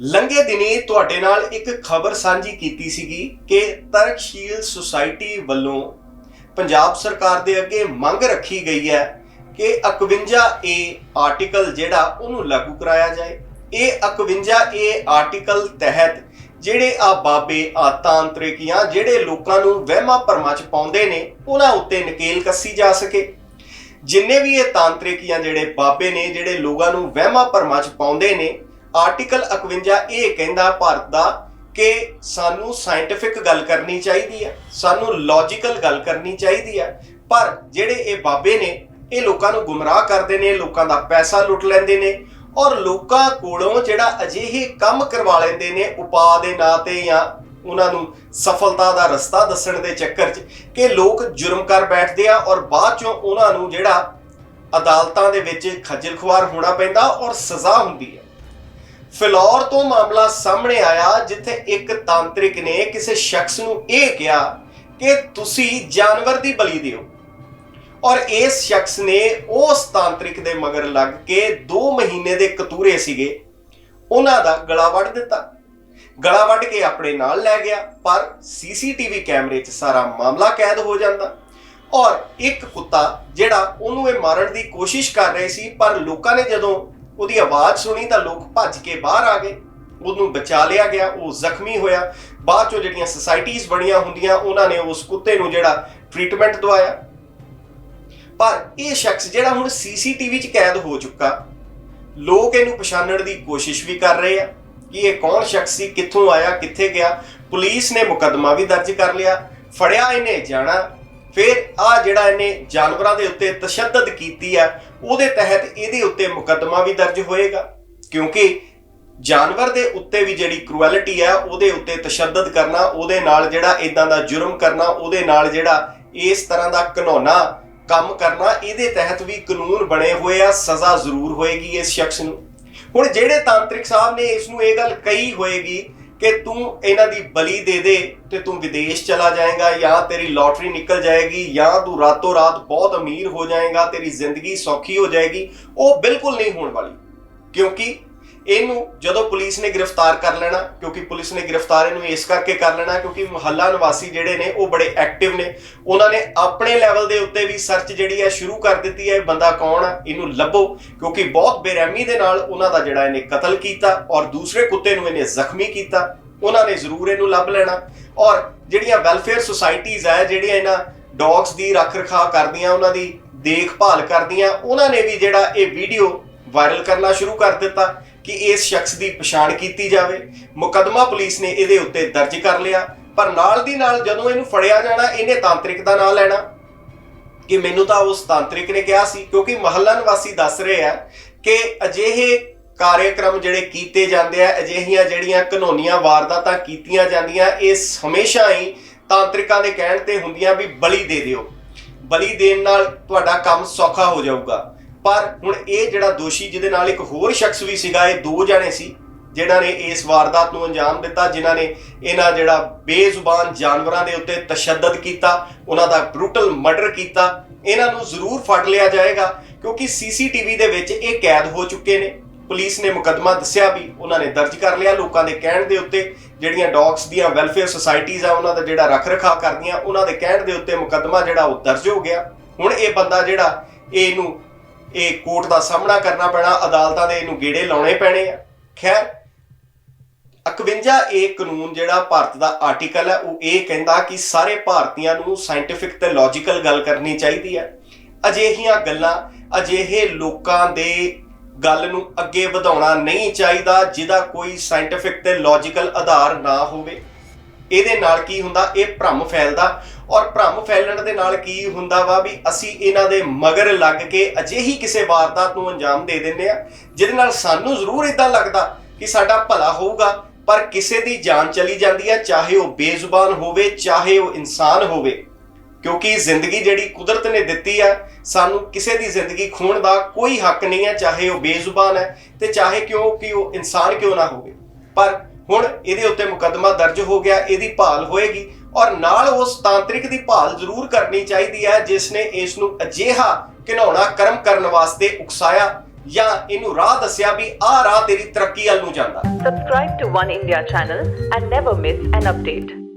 ਲੰਘੇ ਦਿਨੀ ਤੁਹਾਡੇ ਨਾਲ ਇੱਕ ਖਬਰ ਸਾਂਝੀ ਕੀਤੀ ਸੀਗੀ ਕਿ ਤਰਕਸ਼ੀਲ ਸੁਸਾਇਟੀ ਵੱਲੋਂ ਪੰਜਾਬ ਸਰਕਾਰ ਦੇ ਅੱਗੇ ਮੰਗ ਰੱਖੀ ਗਈ ਹੈ ਕਿ 51 ਏ ਆਰਟੀਕਲ ਜਿਹੜਾ ਉਹਨੂੰ ਲਾਗੂ ਕਰਾਇਆ ਜਾਏ। ਇਹ 51 ਏ ਆਰਟੀਕਲ ਤਹਿਤ ਜਿਹੜੇ ਆ ਬਾਬੇ ਆ ਤਾਂਤਰਿਕੀਆਂ ਜਿਹੜੇ ਲੋਕਾਂ ਨੂੰ ਵਹਿਮਾਂ ਭਰਮਾਂ ਚ ਪਾਉਂਦੇ ਨੇ, ਉਹਨਾਂ ਉੱਤੇ ਨਕੇਲ ਕੱਸੀ ਜਾ ਸਕੇ। ਜਿੰਨੇ ਵੀ ਇਹ ਤਾਂਤਰਿਕੀਆਂ ਜਿਹੜੇ ਬਾਬੇ ਨੇ, ਜਿਹੜੇ ਲੋਕਾਂ ਨੂੰ ਵਹਿਮਾਂ ਭਰਮਾਂ ਚ ਪਾਉਂਦੇ ਨੇ ਆਰਟੀਕਲ 51 ਇਹ ਕਹਿੰਦਾ ਭਾਰਤ ਦਾ ਕਿ ਸਾਨੂੰ ਸਾਇੰਟਿਫਿਕ ਗੱਲ ਕਰਨੀ ਚਾਹੀਦੀ ਹੈ, ਸਾਨੂੰ ਲੌਜੀਕਲ ਗੱਲ ਕਰਨੀ ਚਾਹੀਦੀ ਹੈ। ਪਰ ਜਿਹੜੇ ਇਹ ਬਾਬੇ ਨੇ, ਇਹ ਲੋਕਾਂ ਨੂੰ ਗੁੰਮਰਾਹ ਕਰਦੇ ਨੇ, ਲੋਕਾਂ ਦਾ ਪੈਸਾ ਲੁੱਟ ਲੈਂਦੇ ਨੇ ਔਰ ਲੋਕਾਂ ਕੋਲੋਂ ਜਿਹੜਾ ਅਜਿਹੇ ਕੰਮ ਕਰਵਾ ਲੈਂਦੇ ਨੇ ਉਪਾਅ ਦੇ ਨਾਂ ਤੇ ਜਾਂ ਉਹਨਾਂ ਨੂੰ ਸਫਲਤਾ ਦਾ ਰਸਤਾ ਦੱਸਣ ਦੇ ਚੱਕਰ 'ਚ ਕਿ ਲੋਕ ਜੁਰਮ ਕਰ ਬੈਠਦੇ ਆ ਔਰ ਬਾਅਦ ਚੋਂ ਉਹਨਾਂ ਨੂੰ ਜਿਹੜਾ ਅਦਾਲਤਾਂ ਦੇ ਵਿੱਚ ਖੱਜਲ ਖੁਆਰ ਹੋਣਾ ਪੈਂਦਾ ਔਰ ਸਜ਼ਾ ਹੁੰਦੀ ਹੈ। ਫਿਲੌਰ ਤੋਂ ਮਾਮਲਾ ਸਾਹਮਣੇ ਆਇਆ ਜਿੱਥੇ ਇੱਕ ਤਾਂਤਰਿਕ ਨੇ ਕਿਸੇ ਸ਼ਖਸ ਨੂੰ ਇਹ ਕਿਹਾ ਕਿ ਤੁਸੀਂ ਜਾਨਵਰ ਦੀ ਬਲੀ ਦਿਓ। ਔਰ ਇਸ ਸ਼ਖਸ ਨੇ ਉਸ ਤਾਂਤਰਿਕ ਦੇ ਮਗਰ ਲੱਗ ਕੇ 2 ਮਹੀਨੇ ਦੇ ਕਤੂਰੇ ਸੀਗੇ। ਉਹਨਾਂ ਦਾ ਗਲਾ ਵੱਢ ਦਿੱਤਾ। ਗਲਾ ਵੱਢ ਕੇ ਆਪਣੇ ਨਾਲ ਲੈ ਗਿਆ, ਪਰ ਸੀਸੀਟੀਵੀ ਕੈਮਰੇ 'ਚ ਸਾਰਾ ਮਾਮਲਾ ਕੈਦ ਹੋ ਜਾਂਦਾ। ਔਰ ਇੱਕ ਕੁੱਤਾ ਜਿਹੜਾ ਉਹਨੂੰ ਇਹ ਮਾਰਨ ਦੀ ਕੋਸ਼ਿਸ਼ ਕਰ ਰਹੇ ਸੀ, ਪਰ ਲੋਕਾਂ ਨੇ ਜਦੋਂ ਉਹਦੀ ਆਵਾਜ਼ ਸੁਣੀ ਤਾਂ ਲੋਕ ਭੱਜ ਕੇ ਬਾਹਰ ਆ ਗਏ। ਉਹਨੂੰ ਬਚਾ ਲਿਆ ਗਿਆ, ਉਹ ਜ਼ਖਮੀ ਹੋਇਆ। ਬਾਅਦ ਚੋਂ ਜਿਹੜੀਆਂ ਸੁਸਾਇਟੀਆਂ ਬਣੀਆਂ ਹੁੰਦੀਆਂ, ਉਹਨਾਂ ਨੇ ਉਸ ਕੁੱਤੇ ਨੂੰ ਜਿਹੜਾ ਟ੍ਰੀਟਮੈਂਟ ਦਵਾਇਆ। ਪਰ ਇਹ ਸ਼ਖਸ ਜਿਹੜਾ ਹੁਣ ਸੀਸੀਟੀਵੀ 'ਚ ਕੈਦ ਹੋ ਚੁੱਕਾ, ਲੋਕ ਇਹਨੂੰ ਪਛਾਣਨ ਦੀ ਕੋਸ਼ਿਸ਼ ਵੀ ਕਰ ਰਹੇ ਆ ਕਿ ਇਹ ਕੌਣ ਸ਼ਖਸ ਸੀ, ਕਿੱਥੋਂ ਆਇਆ, ਕਿੱਥੇ ਗਿਆ। ਪੁਲਿਸ ਨੇ ਮੁਕੱਦਮਾ ਵੀ ਦਰਜ ਕਰ ਲਿਆ। ਫੜਿਆ ਇਹਨੇ, ਜਾਣਾ। ਫਿਰ ਆ ਜਿਹੜਾ ਇਹਨੇ ਜਾਨਵਰਾਂ ਦੇ ਉੱਤੇ ਤਸ਼ੱਦਦ ਕੀਤੀ ਆ ਉਹਦੇ ਤਹਿਤ ਇਹਦੇ ਉੱਤੇ ਮੁਕੱਦਮਾ ਵੀ ਦਰਜ ਹੋਏਗਾ। ਕਿਉਂਕਿ ਜਾਨਵਰ ਦੇ ਉੱਤੇ ਵੀ ਜਿਹੜੀ ਕ੍ਰੂਐਲਿਟੀ ਆ ਉਹਦੇ ਉੱਤੇ ਤਸ਼ੱਦਦ ਕਰਨਾ, ਉਹਦੇ ਨਾਲ ਜਿਹੜਾ ਇਦਾਂ ਦਾ ਜੁਰਮ ਕਰਨਾ, ਉਹਦੇ ਨਾਲ ਜਿਹੜਾ ਇਸ ਤਰ੍ਹਾਂ ਦਾ ਘਨੌਣਾ ਕੰਮ ਕਰਨਾ, ਇਹਦੇ ਤਹਿਤ ਵੀ ਕਾਨੂੰਨ ਬਣੇ ਹੋਏ ਆ, ਸਜ਼ਾ ਜ਼ਰੂਰ ਹੋਏਗੀ ਇਸ ਸ਼ਖਸ ਨੂੰ। ਹੁਣ ਜਿਹੜੇ ਤਾਂਤਰਿਕ ਸਾਹਿਬ ਨੇ ਇਸ ਨੂੰ ਇਹ ਗੱਲ ਕਹੀ ਹੋਏਗੀ ਕਿ ਤੂੰ ਇਹਨਾਂ ਦੀ ਬਲੀ ਦੇ ਦੇ ਤੇ ਤੂੰ ਵਿਦੇਸ਼ ਚਲਾ ਜਾਏਗਾ, ਜਾਂ ਤੇਰੀ ਲੋਟਰੀ ਨਿਕਲ ਜਾਏਗੀ, ਜਾਂ ਤੂੰ ਰਾਤੋਂ ਰਾਤ ਬਹੁਤ ਅਮੀਰ ਹੋ ਜਾਏਗਾ, ਤੇਰੀ ਜ਼ਿੰਦਗੀ ਸੌਖੀ ਹੋ ਜਾਏਗੀ, ਉਹ ਬਿਲਕੁਲ ਨਹੀਂ ਹੋਣ ਵਾਲੀ। ਕਿਉਂਕਿ ਇਹਨੂੰ ਜਦੋਂ ਪੁਲਿਸ ਨੇ ਗ੍ਰਿਫਤਾਰ ਕਰ ਲੈਣਾ, ਕਿਉਂਕਿ ਪੁਲਿਸ ਨੇ ਗ੍ਰਿਫਤਾਰ ਇਹਨੂੰ ਇਸ ਕਰਕੇ ਕਰ ਲੈਣਾ ਕਿਉਂਕਿ ਮੁਹੱਲਾ ਨਿਵਾਸੀ ਜਿਹੜੇ ਨੇ ਉਹ ਬੜੇ ਐਕਟਿਵ ਨੇ। ਉਹਨਾਂ ਨੇ ਆਪਣੇ ਲੈਵਲ ਦੇ ਉੱਤੇ ਵੀ ਸਰਚ ਜਿਹੜੀ ਹੈ ਸ਼ੁਰੂ ਕਰ ਦਿੱਤੀ ਹੈ, ਇਹ ਬੰਦਾ ਕੌਣ ਆ, ਇਹਨੂੰ ਲੱਭੋ, ਕਿਉਂਕਿ ਬਹੁਤ ਬੇਰਹਿਮੀ ਦੇ ਨਾਲ ਉਹਨਾਂ ਦਾ ਜਿਹੜਾ ਇਹਨੇ ਕਤਲ ਕੀਤਾ ਔਰ ਦੂਸਰੇ ਕੁੱਤੇ ਨੂੰ ਇਹਨੇ ਜ਼ਖਮੀ ਕੀਤਾ, ਉਹਨਾਂ ਨੇ ਜ਼ਰੂਰ ਇਹਨੂੰ ਲੱਭ ਲੈਣਾ। ਔਰ ਜਿਹੜੀਆਂ ਵੈਲਫੇਅਰ ਸੁਸਾਇਟੀਜ਼ ਹੈ ਜਿਹੜੀਆਂ ਇਹਨਾਂ ਡੌਗਸ ਦੀ ਰੱਖ ਰਖਾਅ ਕਰਦੀਆਂ, ਉਹਨਾਂ ਦੀ ਦੇਖਭਾਲ ਕਰਦੀਆਂ, ਉਹਨਾਂ ਨੇ ਵੀ ਜਿਹੜਾ ਇਹ ਵੀਡੀਓ ਵਾਇਰਲ ਕਰਨਾ ਸ਼ੁਰੂ ਕਰ ਦਿੱਤਾ। ਕਿ ਇਸ ਸ਼ਖਸ ਦੀ ਪਛਾਣ ਕੀਤੀ ਜਾਵੇ। ਮੁਕੱਦਮਾ ਪੁਲਿਸ ਨੇ ਇਹਦੇ ਉੱਤੇ ਦਰਜ ਕਰ ਲਿਆ, ਪਰ ਨਾਲ ਦੀ ਨਾਲ ਜਦੋਂ ਇਹਨੂੰ ਫੜਿਆ ਜਾਣਾ, ਇਹਨੇ ਤਾਂਤਰਿਕ ਦਾ ਨਾਮ ਲੈਣਾ। ਕਿ ਮੈਨੂੰ ਤਾਂ ਉਸ ਤਾਂਤਰਿਕ ਨੇ ਕਿਹਾ ਸੀ, ਕਿਉਂਕਿ ਮਹੱਲਾ ਨਿਵਾਸੀ ਦੱਸ ਰਹੇ ਆ ਕਿ ਅਜਿਹੇ ਕਾਰਜਕ੍ਰਮ ਜਿਹੜੇ ਕੀਤੇ ਜਾਂਦੇ ਆ, ਅਜਿਹੀਆਂ ਜਿਹੜੀਆਂ ਕਾਨੂੰਨੀਆਂ ਵਾਰਦਾਤਾਂ ਕੀਤੀਆਂ ਜਾਂਦੀਆਂ, ਇਹ ਹਮੇਸ਼ਾ ਹੀ ਤਾਂਤਰਿਕਾਂ ਦੇ ਕਹਿਣ ਤੇ ਹੁੰਦੀਆਂ ਵੀ ਬਲੀ ਦੇ ਦਿਓ। ਬਲੀ ਦੇਣ ਨਾਲ ਤੁਹਾਡਾ ਕੰਮ ਸੌਖਾ ਹੋ ਜਾਊਗਾ। ਪਰ ਹੁਣ ਇਹ ਜਿਹੜਾ ਦੋਸ਼ੀ ਜਿਹਦੇ ਨਾਲ ਇੱਕ ਹੋਰ ਸ਼ਖਸ ਵੀ ਸੀਗਾ, ਇਹ ਦੋ ਜਣੇ ਸੀ, ਜਿਨ੍ਹਾਂ ਨੇ ਇਸ ਵਾਰਦਾਤ ਨੂੰ ਅੰਜਾਮ ਦਿੱਤਾ, ਜਿਨ੍ਹਾਂ ਨੇ ਇਹਨਾਂ ਜਿਹੜਾ ਬੇਜ਼ੁਬਾਨ ਜਾਨਵਰਾਂ ਦੇ ਉੱਤੇ ਤਸ਼ੱਦਦ ਕੀਤਾ, ਉਹਨਾਂ ਦਾ ਬਰੂਟਲ ਮਰਡਰ ਕੀਤਾ। ਇਹਨਾਂ ਨੂੰ ਜ਼ਰੂਰ ਫੜ ਲਿਆ ਜਾਏਗਾ, ਕਿਉਂਕਿ ਸੀਸੀਟੀਵੀ ਦੇ ਵਿੱਚ ਇਹ ਕੈਦ ਹੋ ਚੁੱਕੇ ਨੇ। ਪੁਲਿਸ ਨੇ ਮੁਕੱਦਮਾ ਦੱਸਿਆ ਵੀ ਉਹਨਾਂ ਨੇ ਦਰਜ ਕਰ ਲਿਆ, ਲੋਕਾਂ ਦੇ ਕਹਿਣ ਦੇ ਉੱਤੇ ਜਿਹੜੀਆਂ ਡੌਗਸ ਦੀਆਂ ਵੈਲਫੇਅਰ ਸੁਸਾਇਟੀਆਂ ਆ, ਉਹਨਾਂ ਦਾ ਜਿਹੜਾ ਰੱਖ ਰਖਾਅ ਕਰਦੀਆਂ, ਉਹਨਾਂ ਦੇ ਕਹਿਣ ਦੇ ਉੱਤੇ ਮੁਕੱਦਮਾ ਜਿਹੜਾ ਉਹ ਦਰਜ ਹੋ ਗਿਆ। ਹੁਣ ਇਹ ਬੰਦਾ ਜਿਹੜਾ ਇਹਨੂੰ ਇਹ ਕੋਰਟ ਦਾ ਸਾਹਮਣਾ ਕਰਨਾ ਪੈਣਾ, ਅਦਾਲਤਾਂ ਦੇ ਇਹਨੂੰ ਗੇੜੇ ਲਾਉਣੇ ਪੈਣੇ ਆ। ਖੈਰ 51 ਏ ਕਾਨੂੰਨ ਜਿਹੜਾ ਭਾਰਤ ਦਾ ਆਰਟੀਕਲ ਹੈ, ਉਹ ਇਹ ਕਹਿੰਦਾ ਕਿ ਸਾਰੇ ਭਾਰਤੀਆਂ ਨੂੰ ਸਾਇੰਟਿਫਿਕ ਤੇ ਲੌਜੀਕਲ ਗੱਲ ਕਰਨੀ ਚਾਹੀਦੀ ਹੈ। ਅਜਿਹੀਆਂ ਗੱਲਾਂ, ਅਜਿਹੇ ਲੋਕਾਂ ਦੇ ਗੱਲ ਨੂੰ ਅੱਗੇ ਵਧਾਉਣਾ ਨਹੀਂ ਚਾਹੀਦਾ, ਜਿਹਦਾ ਕੋਈ ਸਾਇੰਟਿਫਿਕ ਤੇ ਲੌਜੀਕਲ ਆਧਾਰ ਨਾ ਹੋਵੇ। ਇਹਦੇ ਨਾਲ ਕੀ ਹੁੰਦਾ? ਇਹ ਭ੍ਰਮ ਫੈਲਦਾ। ਔਰ ਭ੍ਰਮ ਫੈਲਣ ਦੇ ਨਾਲ ਕੀ ਹੁੰਦਾ ਵਾ ਵੀ ਅਸੀਂ ਇਹਨਾਂ ਦੇ ਮਗਰ ਲੱਗ ਕੇ ਅਜਿਹੀ ਕਿਸੇ ਵਾਰਦਾਤ ਨੂੰ ਅੰਜਾਮ ਦੇ ਦਿੰਦੇ ਆ, ਜਿਹਦੇ ਨਾਲ ਸਾਨੂੰ ਜ਼ਰੂਰ ਇਦਾਂ ਲੱਗਦਾ ਕਿ ਸਾਡਾ ਭਲਾ ਹੋਊਗਾ, ਪਰ ਕਿਸੇ ਦੀ ਜਾਨ ਚਲੀ ਜਾਂਦੀ ਹੈ ਚਾਹੇ ਉਹ ਬੇਜ਼ੁਬਾਨ ਹੋਵੇ, ਚਾਹੇ ਉਹ ਇਨਸਾਨ ਹੋਵੇ। ਕਿਉਂਕਿ ਜ਼ਿੰਦਗੀ ਜਿਹੜੀ ਕੁਦਰਤ ਨੇ ਦਿੱਤੀ ਹੈ ਸਾਨੂੰ ਕਿਸੇ ਦੀ ਜ਼ਿੰਦਗੀ ਖੋਣ ਦਾ ਕੋਈ ਹੱਕ ਨਹੀਂ ਹੈ ਚਾਹੇ ਉਹ ਬੇਜ਼ੁਬਾਨ ਹੈ ਤੇ ਚਾਹੇ ਕਿਉਂ ਕਿ ਉਹ ਇਨਸਾਨ ਕਿਉਂ ਨਾ ਹੋਵੇ। ਪਰ ਹੁਣ ਇਹਦੇ ਉੱਤੇ ਮੁਕੱਦਮਾ ਦਰਜ ਹੋ ਗਿਆ, ਇਹਦੀ ਭਾਲ ਹੋਏਗੀ ਔਰ ਨਾਲ ਉਸ ਤਾਂਤਰਿਕ ਦੀ ਭਾਲ ਜ਼ਰੂਰ ਕਰਨੀ ਚਾਹੀਦੀ ਹੈ, ਜਿਸ ਨੇ ਇਸ ਨੂੰ ਅਜਿਹਾ ਘਿਨਾਉਣਾ ਕਰਮ ਕਰਨ ਵਾਸਤੇ ਉਕਸਾਇਆ ਜਾਂ ਇਹਨੂੰ ਰਾਹ ਦੱਸਿਆ ਵੀ ਆਹ ਰਾਹ ਤੇਰੀ ਤਰੱਕੀ ਵੱਲ ਨੂੰ ਜਾਂਦਾ Subscribe to One India channel and never miss an update.